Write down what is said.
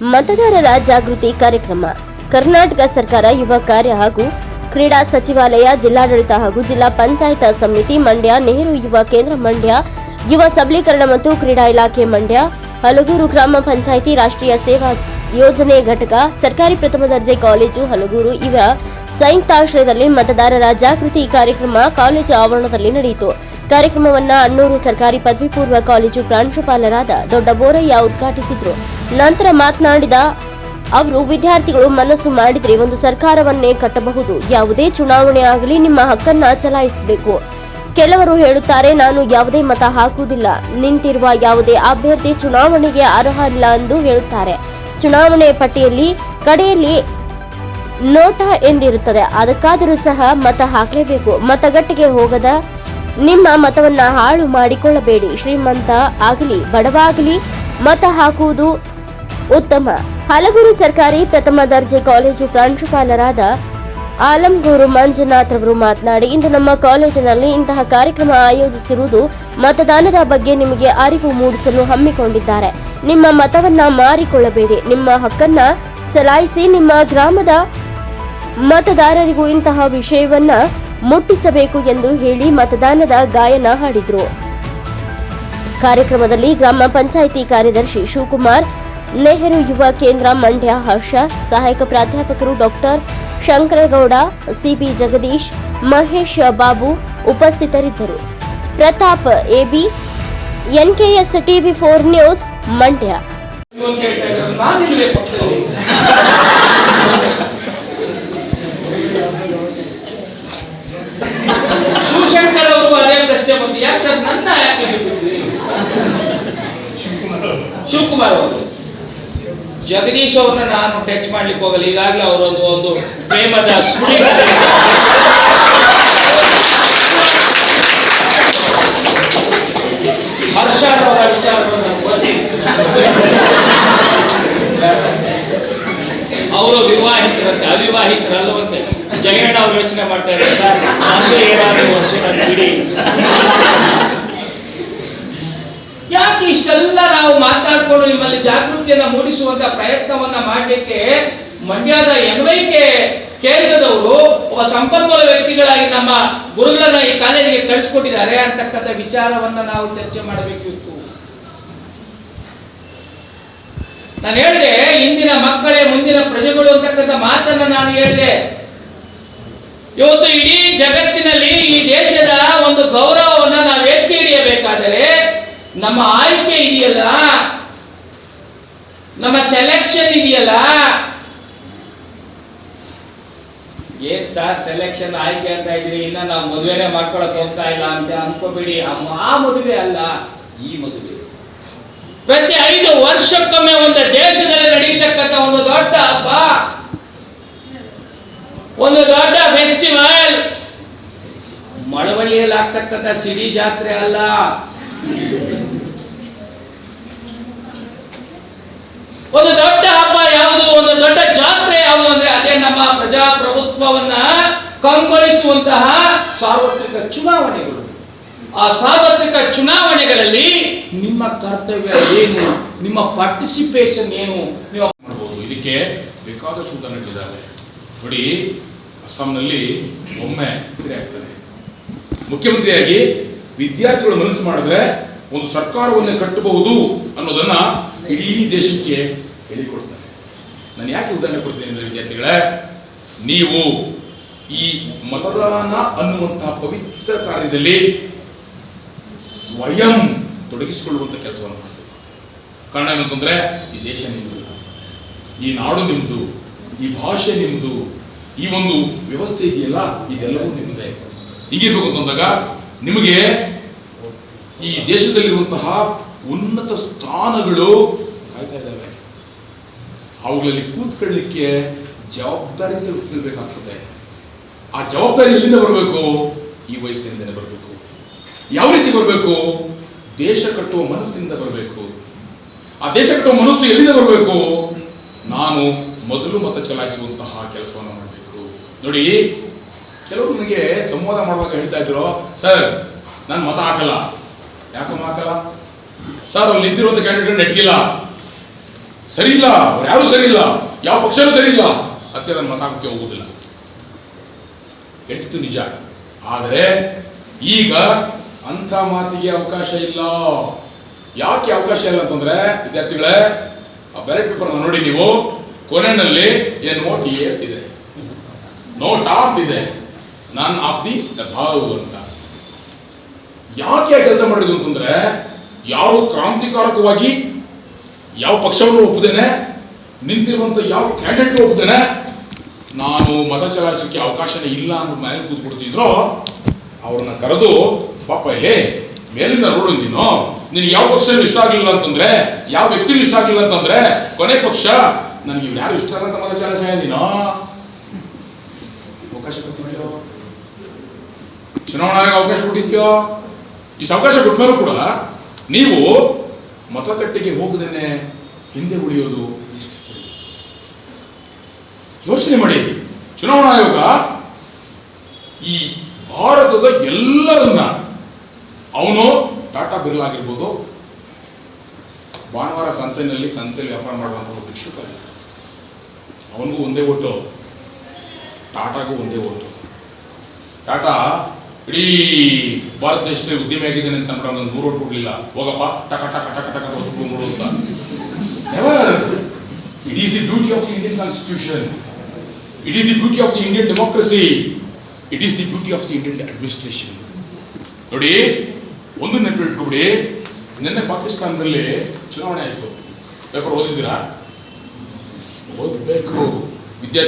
ಮತದಾರರ ಜಾಗೃತಿ ಕಾರ್ಯಕ್ರಮ. ಕರ್ನಾಟಕ ಸರ್ಕಾರ ಯುವ ಕಾರ್ಯ ಹಾಗೂ ಕ್ರೀಡಾ ಸಚಿವಾಲಯ, ಜಿಲ್ಲಾಡಳಿತ ಹಾಗೂ ಜಿಲ್ಲಾ ಪಂಚಾಯತ್ ಸಮಿತಿ ಮಂಡ್ಯ, ನೆಹರು ಯುವ ಕೇಂದ್ರ ಮಂಡ್ಯ, ಯುವ ಸಬಲೀಕರಣ ಮತ್ತು ಕ್ರೀಡಾ ಇಲಾಖೆ ಮಂಡ್ಯ, ಹಲಗೂರು ಗ್ರಾಮ ಪಂಚಾಯಿತಿ ರಾಷ್ಟ್ರೀಯ ಸೇವಾ ಯೋಜನೆ ಘಟಕ, ಸರ್ಕಾರಿ ಪ್ರಥಮ ದರ್ಜೆ ಕಾಲೇಜು, ಹಲಗೂರು ಇವರ ಸಂಯುಕ್ತಾಶ್ರಯದಲ್ಲಿ ಮತದಾರರ ಜಾಗೃತಿ ಕಾರ್ಯಕ್ರಮ ಕಾಲೇಜು ಆವರಣದಲ್ಲಿ ನಡೆಯಿತು. ಕಾರ್ಯಕ್ರಮವನ್ನ ಅಣ್ಣೂರು ಸರ್ಕಾರಿ ಪದವಿ ಪೂರ್ವ ಕಾಲೇಜು ಪ್ರಾಂಶುಪಾಲರಾದ ದೊಡ್ಡ ಬೋರಯ್ಯ ಉದ್ಘಾಟಿಸಿದ್ರು. ನಂತರ ಮಾತನಾಡಿದ ಅವರು, ವಿದ್ಯಾರ್ಥಿಗಳು ಮನಸ್ಸು ಮಾಡಿದ್ರೆ ಒಂದು ಸರ್ಕಾರವನ್ನೇ ಕಟ್ಟಬಹುದು. ಯಾವುದೇ ಚುನಾವಣೆ ಆಗಲಿ ನಿಮ್ಮ ಹಕ್ಕನ್ನ ಚಲಾಯಿಸಬೇಕು. ಕೆಲವರು ಹೇಳುತ್ತಾರೆ, ನಾನು ಯಾವುದೇ ಮತ ಹಾಕುವುದಿಲ್ಲ. ನಿಂತಿರುವ ಯಾವುದೇ ಅಭ್ಯರ್ಥಿ ಚುನಾವಣೆಗೆ ಅರ್ಹ ಇಲ್ಲ ಎಂದು ಹೇಳುತ್ತಾರೆ. ಚುನಾವಣೆ ಪಟ್ಟಿಯಲ್ಲಿ ಕಡೆಯಲ್ಲಿ ನೋಟ ಎಂದಿರುತ್ತದೆ. ಅದಕ್ಕಾದರೂ ಸಹ ಮತ ಹಾಕಲೇಬೇಕು. ಮತಗಟ್ಟೆಗೆ ಹೋಗದ ನಿಮ್ಮ ಮತವನ್ನ ಹಾಳು ಮಾಡಿಕೊಳ್ಳಬೇಡಿ. ಶ್ರೀಮಂತ ಆಗಲಿ, ಬಡವಾಗಲಿ, ಮತ ಹಾಕುವುದು ಉತ್ತಮ. ಹಲಗೂರು ಸರ್ಕಾರಿ ಪ್ರಥಮ ದರ್ಜೆ ಕಾಲೇಜು ಪ್ರಾಂಶುಪಾಲರಾದ ಆಲಂಗೂರು ಮಂಜುನಾಥ್ ಅವರು ಮಾತನಾಡಿ, ಇಂದು ನಮ್ಮ ಕಾಲೇಜಿನಲ್ಲಿ ಇಂತಹ ಕಾರ್ಯಕ್ರಮ ಆಯೋಜಿಸಿರುವುದು ಮತದಾನದ ಬಗ್ಗೆ ನಿಮಗೆ ಅರಿವು ಮೂಡಿಸಲು ಹಮ್ಮಿಕೊಂಡಿದ್ದಾರೆ. ನಿಮ್ಮ ಮತವನ್ನ ಮಾರಿಕೊಳ್ಳಬೇಡಿ. ನಿಮ್ಮ ಹಕ್ಕನ್ನ ಚಲಾಯಿಸಿ ನಿಮ್ಮ ಗ್ರಾಮದ ಮತದಾರರಿಗೂ ಇಂತಹ ವಿಷಯವನ್ನ ಮುಟ್ಟಿಸಬೇಕು ಎಂದು ಹೇಳಿ ಮತದಾನದ ಗಾಯನ ಹಾಡಿದರು. ಕಾರ್ಯಕ್ರಮದಲ್ಲಿ ಗ್ರಾಮ ಪಂಚಾಯಿತಿ ಕಾರ್ಯದರ್ಶಿ ಶಿವಕುಮಾರ್, ನೆಹರು ಯುವ ಕೇಂದ್ರ ಮಂಡ್ಯ ಹರ್ಷ, ಸಹಾಯಕ ಪ್ರಾಧ್ಯಾಪಕರು doctor Shankaragowda, C B Jagadish, Mahesh Babu ಉಪಸ್ಥಿತರಿದ್ದರು. Pratap AB, NKS TV four news Mandya. ಪ್ರಶ್ನೆ ಬಂದು ಯಾಕೆ ಶಿವಕುಮಾರ್ ಅವರು? ಜಗದೀಶ್ ಅವ್ರನ್ನ ನಾನು ಟಚ್ ಮಾಡ್ಲಿಕ್ಕೆ ಹೋಗಲ್ಲ. ಈಗಾಗಲೇ ಅವರೊಂದು ಒಂದು ಪ್ರೇಮದ ಸುಳಿ ಹರ್ಷ ಅವರ ವಿಚಾರವನ್ನು ಗೊತ್ತಿಲ್ಲ ಅವರು ವಿವಾಹಿತರಂತೆ ಅವಿವಾಹಿತರಲ್ಲವಂತೆ ಅವ್ರು ಯೋಚನೆ ಮಾಡ್ತಾ ಇದ್ದಾರೆ ಯಾಕೆ ಇಷ್ಟೆಲ್ಲ ನಾವು ಮಾತಾಡ್ಕೊಂಡು ನಿಮ್ಮಲ್ಲಿ ಜಾಗೃತಿಯನ್ನ ಮೂಡಿಸುವಂತ ಪ್ರಯತ್ನವನ್ನ ಮಾಡಲಿಕ್ಕೆ ಮಂಡ್ಯದ ಎನ್ವೈಕೆ ಕೇಂದ್ರದವರು ಒಬ್ಬ ಸಂಪನ್ಮೂಲ ವ್ಯಕ್ತಿಗಳಾಗಿ ನಮ್ಮ ಗುರುಗಳನ್ನ ಈ ಕಾಲೇಜಿಗೆ ಕಳಿಸ್ಕೊಟ್ಟಿದ್ದಾರೆ ಅಂತಕ್ಕಂಥ ವಿಚಾರವನ್ನ ನಾವು ಚರ್ಚೆ ಮಾಡಬೇಕಿತ್ತು. ನಾನು ಹೇಳಿದೆ ಇಂದಿನ ಮಕ್ಕಳೇ, ಮುಂದಿನ ಪ್ರಜೆಗಳು ಅಂತಕ್ಕಂಥ ಮಾತನ್ನ ನಾನು ಹೇಳಿದೆ. ಇವತ್ತು ಇಡೀ ಜಗತ್ತಿನಲ್ಲಿ ಈ ದೇಶದ ಒಂದು ಗೌರವವನ್ನು ನಾವು ಎತ್ತಿ ಹಿಡಿಯಬೇಕಾದರೆ ನಮ್ಮ ಆಯ್ಕೆ ಇದೆಯಲ್ಲ? ನಮ್ಮ ಸೆಲೆಕ್ಷನ್ ಇದೆಯಲ್ಲ? ಏನ್ ಸರ್ ಸೆಲೆಕ್ಷನ್ ಆಯ್ಕೆ ಅಂತ ಇದ್ರಿ ಇನ್ನ ನಾವು ಮದುವೆನೇ ಮಾಡ್ಕೊಳಕ್ ಹೋಗ್ತಾ ಇಲ್ಲ ಅಂತ ಅನ್ಕೋಬೇಡಿ. ಆ ಮದುವೆ ಅಲ್ಲ, ಈ ಮದುವೆ. ಪ್ರತಿ ಐದು ವರ್ಷಕ್ಕೊಮ್ಮೆ ಒಂದು ದೇಶದಲ್ಲಿ ನಡೀತಕ್ಕಂಥ ಒಂದು ದೊಡ್ಡ ಹಬ್ಬ. ಒಂದು ದೊಡ್ಡ ಫೆಸ್ಟಿವಲ್. ಮಳವಳ್ಳಿಯಲ್ಲಿ ಆಗ್ತಕ್ಕಂಥ ಸಿಡಿ ಜಾತ್ರೆ ಅಲ್ಲ. ಒಂದು ದೊಡ್ಡ ಹಬ್ಬ ಯಾವುದು? ಒಂದು ದೊಡ್ಡ ಜಾತ್ರೆ ಯಾವುದು ಅಂದ್ರೆ ಅದೇ ನಮ್ಮ ಪ್ರಜಾಪ್ರಭುತ್ವವನ್ನ ಕಂಗೊಳಿಸುವಂತಹ ಸಾರ್ವತ್ರಿಕ ಚುನಾವಣೆಗಳು. ಆ ಸಾರ್ವತ್ರಿಕ ಚುನಾವಣೆಗಳಲ್ಲಿ ನಿಮ್ಮ ಕರ್ತವ್ಯ ಏನು? ನಿಮ್ಮ ಪಾರ್ಟಿಸಿಪೇಷನ್ ಏನು? ನೀವು ಮಾಡ್ಬೋದು. ಇದಕ್ಕೆ ಬೇಕಾದಷ್ಟು ಉದಾಹರಣೆಗಳಿದ್ದಾವೆ ನೋಡಿ ಅಸ್ಸಾಂನಲ್ಲಿ ಒಮ್ಮೆ ಮಂತ್ರಿ ಆಗ್ತಾನೆ ಮುಖ್ಯಮಂತ್ರಿಯಾಗಿ ವಿದ್ಯಾರ್ಥಿಗಳು ಮನಸ್ಸು ಮಾಡಿದ್ರೆ ಒಂದು ಸರ್ಕಾರವನ್ನೇ ಕಟ್ಟಬಹುದು ಅನ್ನೋದನ್ನ ಇಡೀ ದೇಶಕ್ಕೆ ಹೇಳಿಕೊಡ್ತಾರೆ. ನಾನು ಯಾಕೆ ಉದಾಹರಣೆ ಕೊಡ್ತೀನಿ ಅಂದ್ರೆ ವಿದ್ಯಾರ್ಥಿಗಳೇ, ನೀವು ಈ ಮತದಾನ ಅನ್ನುವಂತಹ ಪವಿತ್ರ ಕಾರ್ಯದಲ್ಲಿ ಸ್ವಯಂ ತೊಡಗಿಸಿಕೊಳ್ಳುವಂತ ಕೆಲಸವನ್ನು ಮಾಡಬೇಕು. ಕಾರಣ ಏನಂತಂದ್ರೆ ಈ ದೇಶ ನಿಮ್ಮದು ಈ ನಾಡು ನಿಮ್ಮದು ಈ ಭಾಷೆ ನಿಮ್ದು ಈ ಒಂದು ವ್ಯವಸ್ಥೆ ಇದೆಯಲ್ಲ? ಇದೆಲ್ಲವೂ ನಿಮ್ಮದೇ ಹೀಗಿರ್ಬೇಕು ಅಂತಂದಾಗ ನಿಮಗೆ ಈ ದೇಶದಲ್ಲಿರುವಂತಹ ಉನ್ನತ ಸ್ಥಾನಗಳು ಕಾಯ್ತಾ ಇದ್ದಾವೆ. ಅವುಗಳಲ್ಲಿ ಕೂತ್ಕೊಳ್ಳಲಿಕ್ಕೆ ಜವಾಬ್ದಾರಿ ತೆಗೆದುಕೊಳ್ಬೇಕಾಗ್ತದೆ ಆ ಜವಾಬ್ದಾರಿ ಎಲ್ಲಿಂದ ಬರಬೇಕು? ಈ ವಯಸ್ಸಿನಿಂದಲೇ ಬರಬೇಕು. ಯಾವ ರೀತಿ ಬರಬೇಕು? ದೇಶ ಕಟ್ಟುವ ಮನಸ್ಸಿಂದ ಬರಬೇಕು. ಆ ದೇಶ ಕಟ್ಟುವ ಮನಸ್ಸು ಎಲ್ಲಿಂದ ಬರಬೇಕು? ನಾನು ಮೊದಲು ಮತ ಚಲಾಯಿಸುವಂತಹ ಕೆಲಸವನ್ನು ನೋಡಿ, ಕೆಲವರು ನನಗೆ ಸಂವಾದ ಮಾಡುವಾಗ ಹೇಳ್ತಾ ಇದ್ರು, ಸರ್, ನಾನು ಮತ ಹಾಕಲ್ಲ. ಯಾಕಮ್ಮ ಹಾಕಲ್ಲ? ಸರ್ ಅಲ್ಲಿ ನಿಂತಿರುವಂತ ಕ್ಯಾಂಡಿಡೇಟ್ ನೆಟ್ಗಿಲ್ಲ. ಸರಿ ಇಲ್ಲ, ಅವ್ರು ಯಾರು ಸರಿ ಇಲ್ಲ. ಯಾವ ಪಕ್ಷನೂ ಸರಿ ಇಲ್ಲ. ಮತ್ತೆ ನನ್ನ ಮತ ಹಾಕಕ್ಕೆ ಹೋಗುದಿಲ್ಲ ಎಷ್ಟು ನಿಜ. ಆದರೆ, ಈಗ ಅಂಥ ಮಾತಿಗೆ ಅವಕಾಶ ಇಲ್ಲ. ಯಾಕೆ ಅವಕಾಶ ಇಲ್ಲ ಅಂತಂದ್ರೆ, ವಿದ್ಯಾರ್ಥಿಗಳೇ, ಆ ಬ್ಯಾಲೆಟ್ ಪೇಪರ್ ನೋಡಿ ನೀವು, ಕೊನೆಯಲ್ಲಿ ಏನು ಓಟ್ ಎ ನೋಟ್ ಟಾಪ್ ಇದೆ. ನನ್ ಆಫ್ ದಿ ಅಂತ. ಯಾಕೆ ಕೆಲಸ ಮಾಡಿದ್ರು ಅಂತಂದ್ರೆ ಯಾವ ಕ್ರಾಂತಿಕಾರಕವಾಗಿ ಯಾವ ಪಕ್ಷವನ್ನು ಒಪ್ಪುತ್ತೇನೆ ನಿಂತಿರುವಂತ ಯಾವ ಕ್ಯಾಂಡಿಡೇಟ್ ಒಪ್ಪುತ್ತೇನೆ ನಾನು ಮತ ಚಲಾಯಿಸಕ್ಕೆ ಅವಕಾಶನೇ ಇಲ್ಲ ಅಂತ ಮೇಲೆ ಕೂತ್ಕೊಡ್ತಿದ್ರು, ಅವ್ರನ್ನ ಕರೆದು ಪಾಪ ಇಲ್ಲಿ ಮೇಲಿಂದ ನೋಡು ನೀನು. ನಿನಗೆ ಯಾವ ಪಕ್ಷ ಇಷ್ಟ ಆಗಲಿಲ್ಲ ಅಂತಂದ್ರೆ, ಯಾವ ವ್ಯಕ್ತಿನೂ ಇಷ್ಟ ಆಗಲಿಲ್ಲ ಅಂತಂದ್ರೆ, ಕೊನೆ ಪಕ್ಷ, ನನಗೆ ಇವ್ರು ಯಾರು ಇಷ್ಟ ಅಂತ ಮತ ಚಲಾಯಿಸ ನೀನು. ಅವಕಾಶ ಕೊಟ್ಟಿದ್ಯೋ ಚುನಾವಣಾ ಆಯೋಗ ಅವಕಾಶ ಕೊಟ್ಟಿದ್ಯೋ? ಇಷ್ಟು ಅವಕಾಶ ಕೊಟ್ಟ ಕೂಡ ನೀವು ಮತಗಟ್ಟೆಗೆ ಹೋಗದೇನೆ ಹಿಂದೆ ಉಳಿಯೋದು ಯೋಚನೆ ಮಾಡಿ. ಚುನಾವಣಾ ಆಯೋಗ ಈ ಭಾರತದ ಎಲ್ಲರನ್ನ ಅವನು ಟಾಟಾ ಬಿರ್ಲಾ ಆಗಿರ್ಬೋದು, ಭಾನುವಾರ ಸಂತೆಯಲ್ಲಿ ಸಂತೆಯಲ್ಲಿ ವ್ಯಾಪಾರ ಮಾಡುವಂಥ ಭಿಕ್ಷುಕ ಅವನಿಗೂ ಒಂದೇ ಓಟು. ಟಾಟಾಗೂ ಒಂದೇ ಓಟು. ಟಾಟಾ, ಇಡೀ ಭಾರತ ದೇಶದಲ್ಲಿ ಉದ್ಯಮಿ ಆಗಿದ್ದೇನೆ ಅಂತ ಅನ್ಕೊಂಡು ನಾನು ನೂರು ಓಟ್ ಕೊಡಲಿಲ್ಲ. ಹೋಗಪ್ಪ, ಟಕ ಟಕ ಟಕ ಟಕ ಮೂರು ಅಂತ. It is the beauty of the Indian constitution it is the beauty of the Indian democracy it is the beauty of the Indian administration ನೋಡಿ, ಒಂದು ನೆನಪಿಟ್ಕೊಬಿಡಿ ನಿನ್ನೆ ಪಾಕಿಸ್ತಾನದಲ್ಲಿ ಚುನಾವಣೆ ಆಯಿತು. ಪೇಪರ್ ಓದಿದ್ದೀರಾ? ಓದಬೇಕು.